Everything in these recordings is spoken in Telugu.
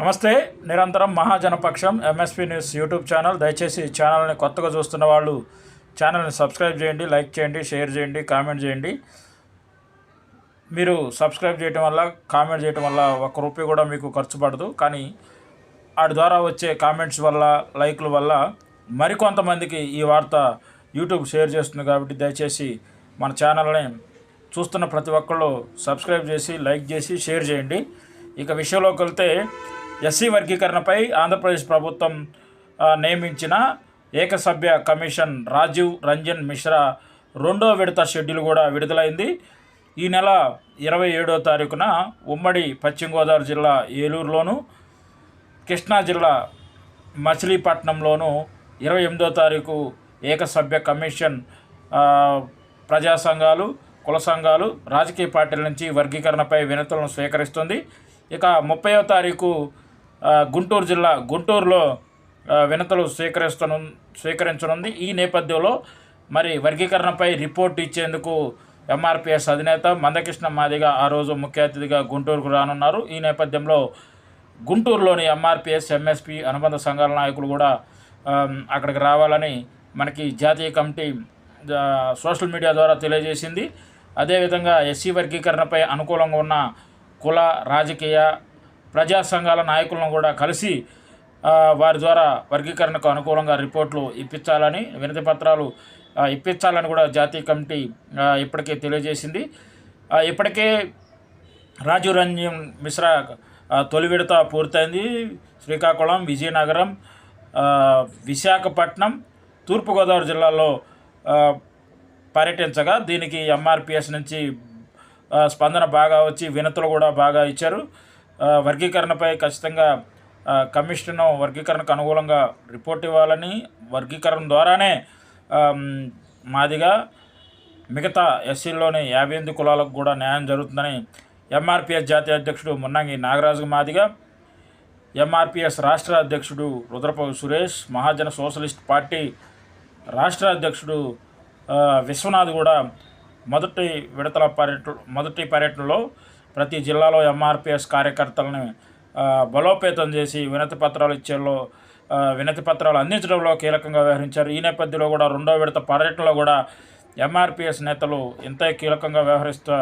నమస్తే నిరంతరం మహాజనపక్షం ఎంఎస్పీ న్యూస్ యూట్యూబ్ ఛానల్. దయచేసి ఛానల్ని కొత్తగా చూస్తున్న వాళ్ళు ఛానల్ని సబ్స్క్రైబ్ చేయండి లైక్ చేయండి షేర్ చేయండి కామెంట్ చేయండి. మీరు సబ్స్క్రైబ్ చేయటం వల్ల కామెంట్ చేయటం వల్ల ఒక్క రూపాయి కూడా మీకు ఖర్చు పడదు. కానీ వాటి ద్వారా వచ్చే కామెంట్స్ వల్ల లైక్ల వల్ల మరికొంతమందికి ఈ వార్త యూట్యూబ్ షేర్ చేస్తుంది కాబట్టి దయచేసి మన ఛానల్ని చూస్తున్న ప్రతి ఒక్కళ్ళు సబ్స్క్రైబ్ చేసి లైక్ చేసి షేర్ చేయండి. ఇక విషయంలోకి వెళ్తే ఎస్సీ వర్గీకరణపై ఆంధ్రప్రదేశ్ ప్రభుత్వం నియమించిన ఏకసభ్య కమిషన్ రాజీవ్ రంజన్ మిశ్రా రెండో విడత షెడ్యూల్ కూడా విడుదలైంది. ఈ నెల ఇరవై ఏడో తారీఖున ఉమ్మడి పశ్చిమ గోదావరి జిల్లా ఏలూరులోను కృష్ణా జిల్లా మచిలీపట్నంలోను ఇరవై ఎనిమిదో తారీఖు ఏకసభ్య కమిషన్ ప్రజా సంఘాలు కుల సంఘాలు రాజకీయ పార్టీల నుంచి వర్గీకరణపై వినతులను స్వీకరిస్తుంది. ఇక ముప్పయో తారీఖు గుంటూరు జిల్లా గుంటూరులో వినతులు స్వీకరిస్తను స్వీకరించనుంది. ఈ నేపథ్యంలో మరి వర్గీకరణపై రిపోర్ట్ ఇచ్చేందుకు ఎంఆర్పిఎస్ అధినేత మందకృష్ణ మాదిగ ఆ రోజు ముఖ్య అతిథిగా గుంటూరుకు రానున్నారు. ఈ నేపథ్యంలో గుంటూరులోని ఎంఆర్పిఎస్ ఎంఎస్పి అనుబంధ సంఘాల నాయకులు కూడా అక్కడికి రావాలని మనకి జాతీయ కమిటీ సోషల్ మీడియా ద్వారా తెలియజేసింది. అదేవిధంగా ఎస్సీ వర్గీకరణపై అనుకూలంగా ఉన్న కుల రాజకీయ ప్రజా సంఘాల నాయకులను కూడా కలిసి వారి ద్వారా వర్గీకరణకు అనుకూలంగా రిపోర్ట్లు ఇప్పించాలని వినతి పత్రాలు ఇప్పించాలని కూడా జాతీయ కమిటీ ఇప్పటికే తెలియజేసింది. ఇప్పటికే రాజీవ్ రంజన్ మిశ్రా తొలి విడత పూర్తయింది. శ్రీకాకుళం విజయనగరం విశాఖపట్నం తూర్పుగోదావరి జిల్లాలో పర్యటించగా దీనికి ఎంఆర్పిఎస్ నుంచి స్పందన బాగా వచ్చి వినతులు కూడా బాగా ఇచ్చారు. వర్గీకరణపై ఖచ్చితంగా కమిషన్ వర్గీకరణకు అనుకూలంగా రిపోర్ట్ ఇవ్వాలని వర్గీకరణ ద్వారానే మాదిగా మిగతా ఎస్సీల్లోని యాభై ఎనిమిది కులాలకు కూడా న్యాయం జరుగుతుందని ఎంఆర్పిఎస్ జాతీయ అధ్యక్షుడు మున్నంగి నాగరాజు మాదిగా ఎంఆర్పిఎస్ రాష్ట్ర అధ్యక్షుడు రుద్రపల్లి సురేష్ మహాజన సోషలిస్ట్ పార్టీ రాష్ట్ర అధ్యక్షుడు విశ్వనాథ్ కూడా మొదటి విడతల పర్యటన మొదటి పర్యటనలో ప్రతి జిల్లాలో ఎంఆర్పిఎస్ కార్యకర్తలను బలోపేతం చేసి వినతి పత్రాలు ఇచ్చేలో వినతి పత్రాలు అందించడంలో కీలకంగా వ్యవహరించారు. ఈ నేపథ్యంలో కూడా రెండో విడత పర్యటనలో కూడా ఎంఆర్పిఎస్ నేతలు ఇంత కీలకంగా వ్యవహరిస్తూ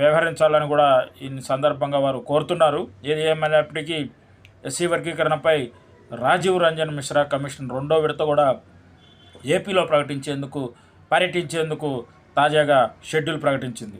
వ్యవహరించాలని కూడా ఈ సందర్భంగా వారు కోరుతున్నారు. ఏది ఏమైనప్పటికీ ఎస్సీ వర్గీకరణపై రాజీవ్ రంజన్ మిశ్రా కమిషన్ రెండో విడత కూడా ఏపీలో ప్రకటించేందుకు పర్యటించేందుకు తాజాగా షెడ్యూల్ ప్రకటించింది.